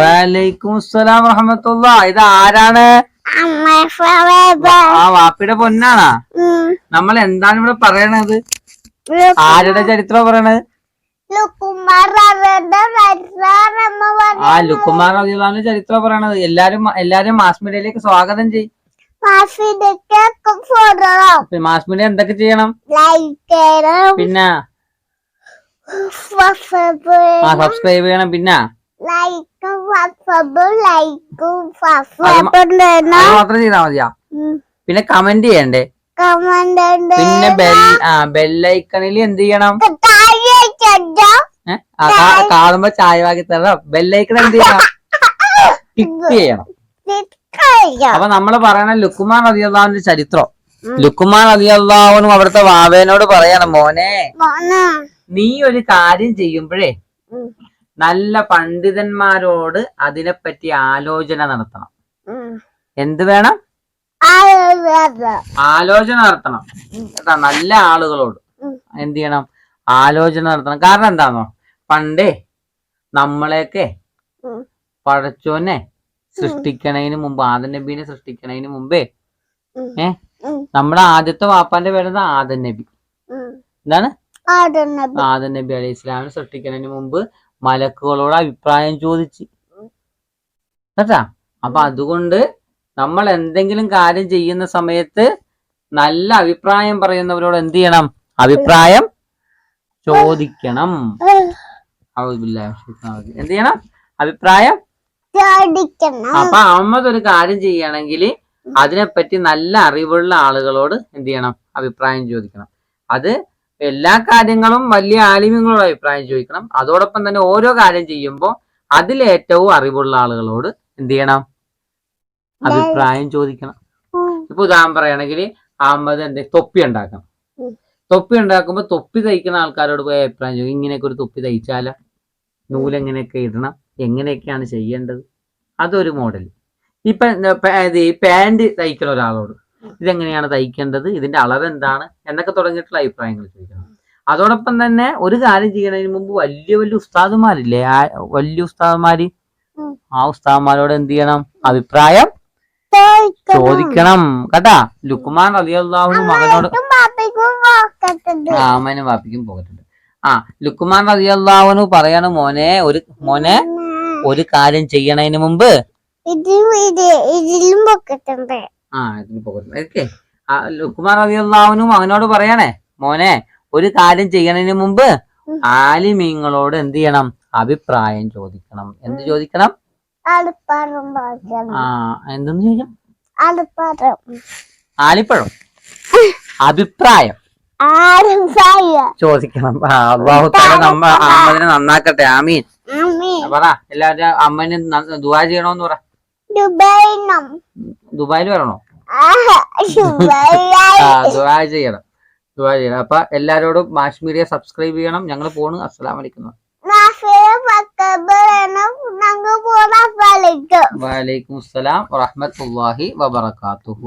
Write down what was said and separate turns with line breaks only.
വലൈക്കും. അസ്സലാം വറഹമത്തുള്ള. ഇത് ആരാണ്? ആ വാപ്പിയുടെ പൊന്നാണാ. നമ്മൾ എന്താണ് ഇവിടെ പറയണത്? ആരുടെ ചരിത്രം പറയണത്? ആ ലുക്കുമാർ റബിയുള്ള ചരിത്രം പറയണത്. എല്ലാരും എല്ലാരും മാസ് മീഡിയയിലേക്ക് സ്വാഗതം ചെയ്യും മാസ് മീഡിയ എന്തൊക്കെ ചെയ്യണം?
ലൈക്ക് ചെയ്യണം.
പിന്നെ ആ സബ്സ്ക്രൈബ് ചെയ്യണം പിന്നെ. മാത്രം ചെയ്താ മതിയാ. പിന്നെ കമന്റ് ചെയ്യണ്ടേ? പിന്നെ ബെൽ ആ ബെല്ലൈക്കണിൽ എന്ത് ചെയ്യണം? കാണുമ്പോ ചായ വാങ്ങി തരണം. ബെല്ലൈക്കൺ എന്ത് ചെയ്യണം? ക്ലിക്ക് ചെയ്യണം. അപ്പൊ നമ്മൾ പറയണ ലുക്കുമാർ റതിയല്ലാവിന്റെ ചരിത്രം. ലുക്കുമാർ റതിയല്ലാവനും അവിടുത്തെ വാവേനോട് പറയണം മോനെ നീ ഒരു കാര്യം ചെയ്യുമ്പോഴേ നല്ല പണ്ഡിതന്മാരോട് അതിനെപ്പറ്റി ആലോചന നടത്തണം. എന്ത് വേണം? ആലോചന. നടത്തണം. കേട്ടാ നല്ല ആളുകളോട് എന്ത് ചെയ്യണം? ആലോചന നടത്തണം. കാരണം എന്താണോ പണ്ടേ നമ്മളെയൊക്കെ. പടച്ചോനെ സൃഷ്ടിക്കണതിന് മുമ്പ് ആദൻ നബീനെ സൃഷ്ടിക്കണതിന് മുമ്പേ. ഏ? നമ്മുടെ ആദ്യത്തെ വാപ്പാന്റെ പേരെന്താ? ആദൻ നബി. എന്താണ്? ആദൻ നബി. അലൈഹി ഇസ്ലാമിനെ സൃഷ്ടിക്കുന്നതിന് മുമ്പ് മലക്കുകളോട് അഭിപ്രായം ചോദിച്ചു. കേട്ടാ? അപ്പൊ അതുകൊണ്ട് നമ്മൾ എന്തെങ്കിലും കാര്യം ചെയ്യുന്ന സമയത്ത് നല്ല അഭിപ്രായം പറയുന്നവരോട് എന്ത് ചെയ്യണം? അഭിപ്രായം ചോദിക്കണം. എന്ത് ചെയ്യണം? അഭിപ്രായം അപ്പൊ അഹമ്മദ് ഒരു കാര്യം ചെയ്യണമെങ്കിൽ അതിനെപ്പറ്റി നല്ല അറിവുള്ള ആളുകളോട് എന്ത് ചെയ്യണം? അഭിപ്രായം ചോദിക്കണം. അത് എല്ലാ കാര്യങ്ങളും വലിയ ആലിമ്യങ്ങളോട് അഭിപ്രായം ചോദിക്കണം. അതോടൊപ്പം തന്നെ ഓരോ കാര്യം ചെയ്യുമ്പോൾ അതിലേറ്റവും അറിവുള്ള ആളുകളോട് എന്ത് ചെയ്യണം? അഭിപ്രായം ചോദിക്കണം. ഇപ്പൊ ഉദാഹരണം പറയുകയാണെങ്കിൽ അഹമ്മദ് എന്ത് തൊപ്പി ഉണ്ടാക്കണം. തൊപ്പി ഉണ്ടാക്കുമ്പോൾ തൊപ്പി തയ്ക്കുന്ന ആൾക്കാരോട് പോയി അഭിപ്രായം ചോദിക്കും. ഇങ്ങനെയൊക്കെ ഒരു തൊപ്പി തയ്ച്ചാല? നൂലെങ്ങനെയൊക്കെ ഇടണം? എങ്ങനെയൊക്കെയാണ് ചെയ്യേണ്ടത്? അതൊരു മോഡൽ ഇപ്പൊ പാന്റ് തയ്ക്കുന്ന ഒരാളോട്. ഇതെങ്ങനെയാണ് തയ്ക്കേണ്ടത്? ഇതിന്റെ അളവ് എന്താണ്? എന്നൊക്കെ തുടങ്ങിയിട്ടുള്ള അഭിപ്രായങ്ങൾ ചോദിക്കണം. അതോടൊപ്പം തന്നെ ഒരു കാര്യം ചെയ്യണതിന് മുമ്പ് വലിയ വലിയ ഉസ്താദുമാരില്ലേ? ആ വലിയ ഉസ്താദുമാര്? ആ ഉസ്താദുമാരോട് എന്ത് ചെയ്യണം? അഭിപ്രായം
ചോദിക്കണം.
കേട്ടാ? ലുക്കുമാൻ റളിയല്ലാഹു മകനോട് രാമനും വാപ്പിക്കും പോകട്ടുണ്ട് ആ ലുക്കുമാൻ റളിയല്ലാഹുനു പറയാണ് മോനെ ഒരു മോനെ ഒരു കാര്യം ചെയ്യണതിന് മുമ്പ്
ഇത് ഇത് ഇതിലും പൊക്കട്ടുണ്ട്
ആ ഇതിന് ഓക്കെ മകനോട് പറയണേ മോനെ ഒരു കാര്യം ചെയ്യണതിന് മുമ്പ് ആലിമീങ്ങളോട് എന്ത് ചെയ്യണം? അഭിപ്രായം ചോദിക്കണം. എന്ത് ചോദിക്കണം? ആ എന്തെന്ന് ചോദിക്കാം?
അടുപ്പാറും
ആലിപ്പഴം. അഭിപ്രായം. ചോദിക്കണം. അള്ളാഹു താല നമ്മ അമ്മതിനെ നന്നാക്കട്ടെ. ആമീൻ. പറ എല്ലാവരും അമ്മനെ ദുവാ ചെയ്യണോന്ന് പറ. ദുബായിൽ വരണോ? ദുബായ് ചെയ്യണം. ദുബായ് ചെയ്യണം. അപ്പൊ എല്ലാരോടും മാഷ് മീഡിയ സബ്സ്ക്രൈബ് ചെയ്യണം. ഞങ്ങൾ പോണ്. അസ്സലാം വലൈക്കും
നാഫിയ പക്കബറണം ഞങ്ങൾ പോണ. കളിക്കും
വലൈക്കും അസ്സലാം വറഹ്മത്തുള്ളാഹി വബറകാതുഹു.